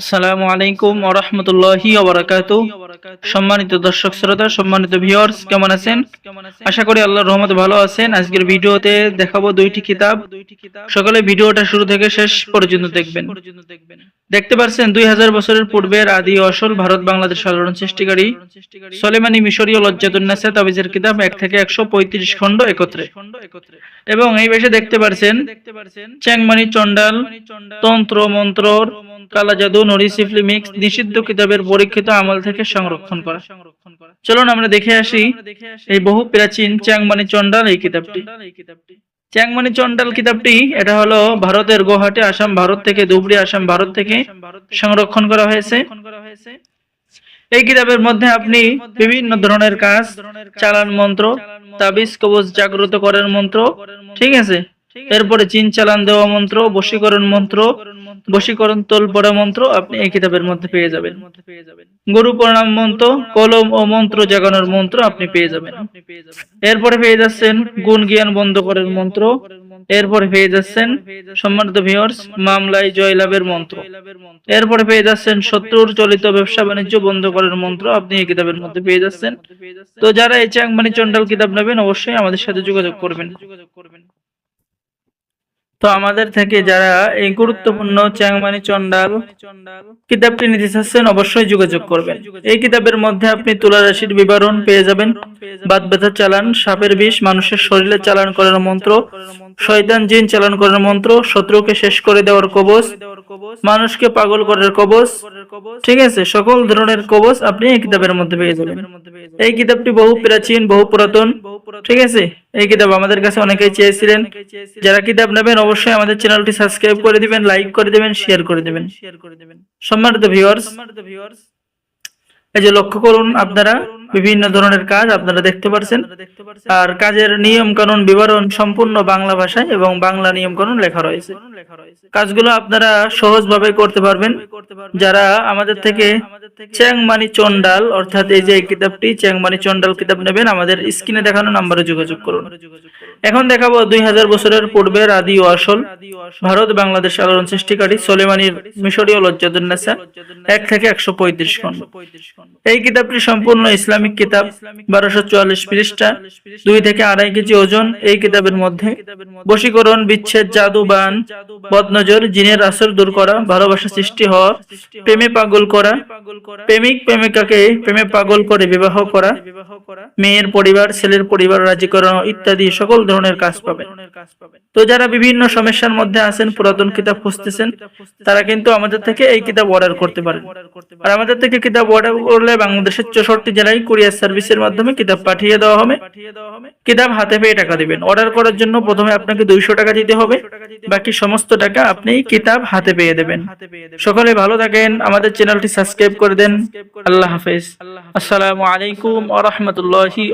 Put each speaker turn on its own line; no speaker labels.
আসসালামু আলাইকুম ওরহমতুল্লাহি ওবরাকাত সম্মানিত দর্শক শ্রোতা সম্মানিত ভিউয়ার্স কেমন আছেন? আশা করি আল্লাহর রহমতে ভালো আছেন। আজকের ভিডিওতে দেখাবো দুইটি কিতাব। সকলে ভিডিওটা শুরু থেকে শেষ পর্যন্ত দেখবেন। দেখতে পাচ্ছেন দুই হাজার বছরের পূর্বের আদি ও আসল ভারত বাংলাদেশ সাধারণ সৃষ্টিকারী সলেমানি মিশরীয় লজ্জাতুন্নাসা তাবিজের কিতাব এক থেকে একশো পঁয়ত্রিশ খণ্ড একত্রে। এবং এই বেশে দেখতে পাচ্ছেন চ্যাংমানি চন্ডাল তন্ত্র মন্ত্র কালা আসাম ভারত থেকে, ধুবড়ি, আসাম ভারত থেকে সংরক্ষণ করা হয়েছে। এই কিতাবের মধ্যে আপনি বিভিন্ন ধরনের কাজ, চালান মন্ত্র, তাবিজ, কবজ জাগ্রত করার মন্ত্র, ঠিক আছে? এরপরে চিন চালান দেওয়া মন্ত্র বশীকরণ মন্ত্র বশীকরণ তোল পড়া মন্ত্র আপনি এই কিতাবের মধ্যে পেয়ে যাবেন। গুরু প্রণাম মন্ত্র কলম ও মন্ত্র জাগানোর মন্ত্র আপনি পেয়ে যাবেন। এরপরে পেয়ে যাচ্ছেন গুণ জ্ঞান বন্ধ করার মন্ত্র। এরপরে পেয়ে যাচ্ছেন সম্মানিত ভিউয়ার্স মামলায় জয়লাভের মন্ত্র। এরপরে পেয়ে যাচ্ছেন শত্রুর চলিত ব্যবসা বাণিজ্য বন্ধ করার মন্ত্র আপনি এই কিতাবের মধ্যে পেয়ে যাচ্ছেন। তো যারা এই চ্যাংমানি চন্ডাল কিতাব নেবেন অবশ্যই আমাদের সাথে যোগাযোগ করবেন। তো আমাদের থেকে যারা এই গুরুত্বপূর্ণ চ্যাংমানি চন্ডাল কিতাবটি নিতে চাচ্ছেন, অবশ্যই যোগাযোগ করবেন। এই কিতাবের মধ্যে আপনি তুলা রাশির বিবরণ পেয়ে যাবেন। বাদ ব্যথা চালান, সাপের বিষ, মানুষের শরীরে চালান করার মন্ত্র, শয়তান জিন চালান করার মন্ত্র, শত্রুকে শেষ করে দেওয়ার কবচ, মানুষকে পাগল করার কবচ, ঠিক আছে? সকল ধরনের কবচ আপনি এই কিতাবের মধ্যে পেয়ে যাবেন। এই কিতাবটি বহু প্রাচীন, বহু পুরাতন, ঠিক আছে? এই কিতাব আমাদের কাছে অনেকেই চেয়েছিলেন। যারা কিতাব নেবেন, অবশ্যই আমাদের চ্যানেলটি সাবস্ক্রাইব করে দিবেন, লাইক করে দিবেন শেয়ার করে দিবেন। শেয়ার করে দিবেন সম্মানিত ভিউয়ার্স এই যে লক্ষ্য করুন আপনারা বিভিন্ন ধরনের কাজ আপনারা দেখতে পারছেন। আর কাজের নিয়ম কানুন বিবরণ সম্পূর্ণ বাংলা ভাষায় এবং বাংলা নিয়ম কানুন লেখা রয়েছে। কাজগুলো আপনারা সহজভাবে করতে পারবেন। যারা আমাদের থেকে চ্যাংমানি চন্ডাল অর্থাৎ এই যে কিতাবটি চ্যাংমানি চন্ডাল কিতাব নেবেন আমাদের স্ক্রিনে দেখানো নাম্বারে যোগাযোগ করুন। এখন দেখাবো দুই হাজার বছরের পূর্বের আদি ও আসল। ভারত বাংলাদেশ আলোড়ন সৃষ্টিকারী সোলেমানির মিশরীয় লজ্জাদুন্নাসা এক থেকে একশো পঁয়ত্রিশ খন্ড এই কিতাবটি সম্পূর্ণ ইসলামিক কিতাব বারোশো চুয়াল্লিশ পৃষ্ঠা দুই থেকে আড়াই কেজি ওজন। এই কিতাবের মধ্যে বশীকরণ বিচ্ছেদ জাদু বান বদনজর, জিনের আসর দূর করা, ভালোবাসা সৃষ্টি হওয়া, প্রেমে পাগল করা, প্রেমিক প্রেমিকাকে প্রেমে পাগল করে বিবাহ করা, মেয়ের পরিবার, ছেলের পরিবার, রাজি করানো ইত্যাদি সকল ধরনের কাজ পাবেন। তো যারা বিভিন্ন সমস্যার মধ্যে আছেন, পুরাতন কিতাব খুঁজতেছেন, তারা কিন্তু আমাদের থেকে এই কিতাব অর্ডার করতে পারেন। আর আমাদের থেকে কিতাব অর্ডার করলে বাংলাদেশের চৌষট্টি জেলায় কুরিয়ার সার্ভিসের মাধ্যমে কিতাব পাঠিয়ে দেওয়া হবে। কিতাব হাতে পেয়ে টাকা দিবেন। অর্ডার করার জন্য প্রথমে আপনাকে দুইশো টাকা দিতে হবে। বাকি সমস্ত টাকা আপনি কিতাব হাতে পেয়ে দেবেন। সকলে ভালো থাকেন, আমাদের চ্যানেলটি সাবস্ক্রাইব করে দেন। আল্লাহ হাফেজ। আসসালামু আলাইকুম রহমতুল্লাহি